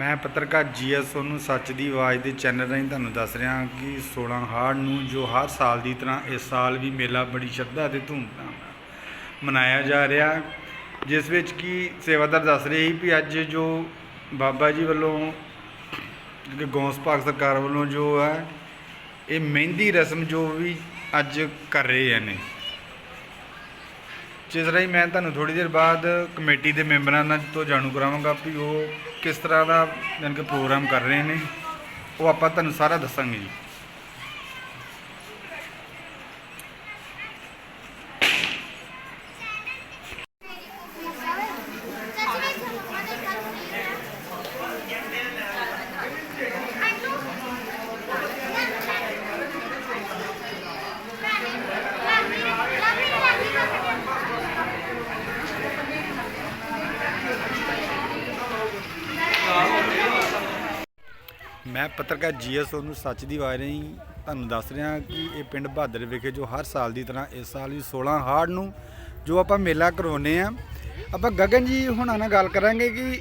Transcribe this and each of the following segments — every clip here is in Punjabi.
ਮੈਂ ਪੱਤਰਕਾਰ ਜੀਐਸ ਸੋਨੂੰ ਸੱਚ ਦੀ ਆਵਾਜ਼ ਦੇ ਚੈਨਲ ਰਾਹੀਂ ਤੁਹਾਨੂੰ ਦੱਸ ਰਿਹਾ ਹਾਂ ਕਿ 16 ਹਾੜ ਨੂੰ ਜੋ ਹਰ ਸਾਲ ਦੀ ਤਰ੍ਹਾਂ ਇਸ ਸਾਲ ਵੀ ਮੇਲਾ ਬੜੀ ਸ਼ਰਧਾ ਤੇ ਧੂਮਧਾਮ ਨਾਲ ਮਨਾਇਆ ਜਾ ਰਿਹਾ, ਜਿਸ ਵਿੱਚ ਕਿ ਸੇਵਾਦਾਰ ਦੱਸ ਰਹੇ ਸੀ ਵੀ ਅੱਜ ਜੋ ਬਾਬਾ ਜੀ ਵੱਲੋਂ ਕਿ ਗੌਂਸ ਭਾਗ ਸਰਕਾਰ ਵੱਲੋਂ ਜੋ ਹੈ, ਇਹ ਮਹਿੰਦੀ ਰਸਮ ਜੋ ਵੀ ਅੱਜ ਕਰ ਰਹੇ ਨੇ। ਜਿਸ ਰਾਹੀਂ ਮੈਂ ਤੁਹਾਨੂੰ ਥੋੜੀ ਦੇਰ ਬਾਅਦ ਕਮੇਟੀ ਦੇ ਮੈਂਬਰਾਂ ਨਾਲ ਤੋਂ ਜਾਣੂ ਕਰਾਵਾਂਗਾ ਵੀ ਉਹ ਕਿਸ ਤਰ੍ਹਾਂ ਦਾ ਯਾਨੀ ਕਿ ਪ੍ਰੋਗਰਾਮ ਕਰ ਰਹੇ ਨੇ। ਉਹ ਆਪਾਂ ਤੁਹਾਨੂੰ ਸਾਰਾ ਦੱਸਾਂਗੇ ਜੀ। ਮੈਂ ਪੱਤਰਕਾਰ ਜੀਐਸ ਨੂੰ ਸੱਚ ਦੀ ਆਵਾਜ਼ ਰਾਹੀਂ ਤੁਹਾਨੂੰ ਦੱਸ ਰਿਹਾ ਕਿ ਇਹ ਪਿੰਡ ਬਹਾਦਰ ਵਿਖੇ ਜੋ ਹਰ ਸਾਲ ਦੀ ਤਰ੍ਹਾਂ ਇਸ ਸਾਲ ਵੀ 16 ਹਾੜ ਨੂੰ ਜੋ ਆਪਾਂ ਮੇਲਾ ਕਰਵਾਉਂਦੇ ਆ ਆਪਾਂ ਗਗਨ ਜੀ ਹੁਣਾਂ ਨਾਲ ਗੱਲ ਕਰਾਂਗੇ ਕਿ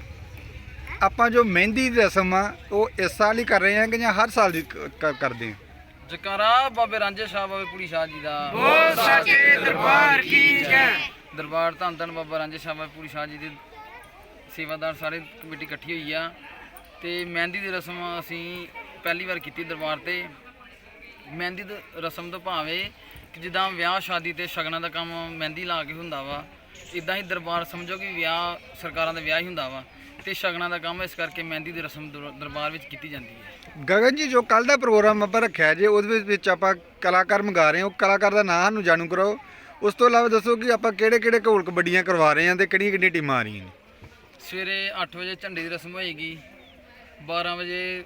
ਆਪਾਂ ਜੋ ਮਹਿੰਦੀ ਦੀ ਰਸਮ ਆ ਉਹ ਇਸ ਸਾਲ ਹੀ ਕਰ ਰਹੇ ਆ ਕਿ ਜਾਂ ਹਰ ਸਾਲ ਦੀ ਕ- ਕਰਦੇ ਆ ਜਕਾਰਾ ਬਾਬੇ ਰਾਂਝੇ ਸਾਹਿਬ ਬਾਬੇ ਪੁਰੀ ਸ਼ਾਹ ਜੀ ਦਾ। ਬੋਲ ਸੱਚੇ ਦਰਬਾਰ ਕੀ ਜੈ। ਦਰਬਾਰ ਧੰਨ ਧੰਨ ਬਾਬਾ ਰਾਂਝੇ ਸਾਹਿਬ ਬਾਬੇ ਪੁਰੀ ਸ਼ਾਹ ਜੀ ਦੇ ਸੇਵਾਦਾਰ ਸਾਰੇ ਕਮੇਟੀ ਇਕੱਠੀ ਹੋਈ ਆ। ਤੇ ਮਹਿੰਦੀ ਦੀ ਰਸਮ ਅਸੀਂ ਪਹਿਲੀ ਵਾਰ ਕੀਤੀ ਦਰਬਾਰ ਤੇ। ਮਹਿੰਦੀ ਦੀ ਰਸਮ ਤੋਂ ਭਾਵੇਂ ਕਿ ਜਿੱਦਾਂ ਵਿਆਹ ਸ਼ਾਦੀ ਤੇ ਸ਼ਗਨਾਂ ਦਾ ਕੰਮ ਮਹਿੰਦੀ ਲਾ ਕੇ ਹੁੰਦਾ ਵਾ ਇਦਾਂ ਹੀ ਦਰਬਾਰ ਸਮਝੋ ਕਿ ਵਿਆਹ ਸਰਕਾਰਾਂ ਦਾ ਵਿਆਹ ਹੀ ਹੁੰਦਾ ਵਾ ਤੇ ਸ਼ਗਨਾਂ ਦਾ ਕੰਮ ਇਸ ਕਰਕੇ ਮਹਿੰਦੀ ਦੀ ਰਸਮ ਦਰ- ਦਰਬਾਰ ਵਿੱਚ ਕੀਤੀ ਜਾਂਦੀ ਹੈ। ਗਗਨ ਜੀ ਜੋ ਕੱਲ ਦਾ ਪ੍ਰੋਗਰਾਮ ਆਪਾਂ ਰੱਖਿਆ ਜੇ ਉਹਦੇ ਵਿੱਚ- ਵਿੱਚ ਆਪਾਂ ਕਲਾਕਾਰ ਮੰਗਾ ਰਹੇ ਹਾਂ ਉਹ ਕਲਾਕਾਰ ਦਾ ਨਾਂ ਸਾਨੂੰ ਜਾਣੂ ਕਰਾਓ। ਉਸ ਤੋਂ ਇਲਾਵਾ ਦੱਸੋ ਕਿ ਆਪਾਂ ਕਿਹੜੇ ਕਿਹੜੇ ਘੋਲ ਕਬੱਡੀਆਂ ਕਰਵਾ ਰਹੇ ਹਾਂ ਤੇ ਕਿਹੜੀਆਂ ਕਿਹੜੀਆਂ ਟੀਮਾਂ ਆ ਰਹੀਆਂ ਨੇ? ਸਵੇਰੇ 8 ਵਜੇ ਝੰਡੇ ਦੀ ਰਸਮ ਹੋਏਗੀ 12 ਵਜੇ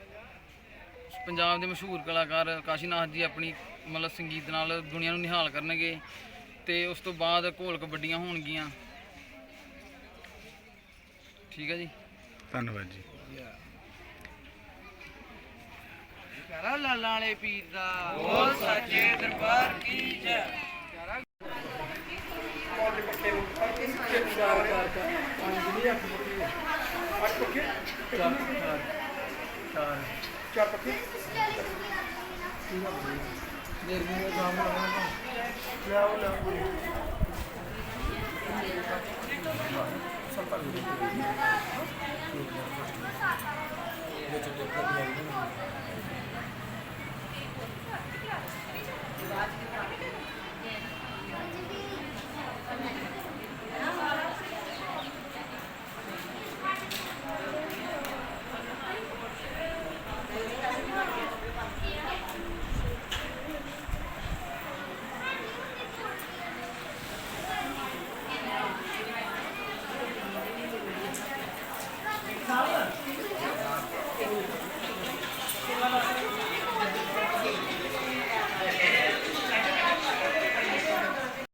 ਪੰਜਾਬ ਦੇ ਮਸ਼ਹੂਰ ਕਲਾਕਾਰ ਕਾਸ਼ੀਨਾਥ ਜੀ ਆਪਣੀ ਮਤਲਬ ਸੰਗੀਤ ਨਾਲ ਦੁਨੀਆ ਨੂੰ ਨਿਹਾਲ ਕਰਨਗੇ ਤੇ ਉਸ ਤੋਂ ਬਾਅਦ ਘੋਲ ਕਬੱਡੀਆਂ ਹੋਣਗੀਆਂ। ਠੀਕ ਹੈ ਜੀ? ਧੰਨਵਾਦ ਜੀ। ਕਰਾ ਲਾਲਾਂ ਵਾਲੇ ਪੀਰ ਦਾ ਬੋਲ ਸੱਚੇ ਦਰਬਾਰ ਕੀ ਜੈ? चार पत्ती ले आओ ले आओ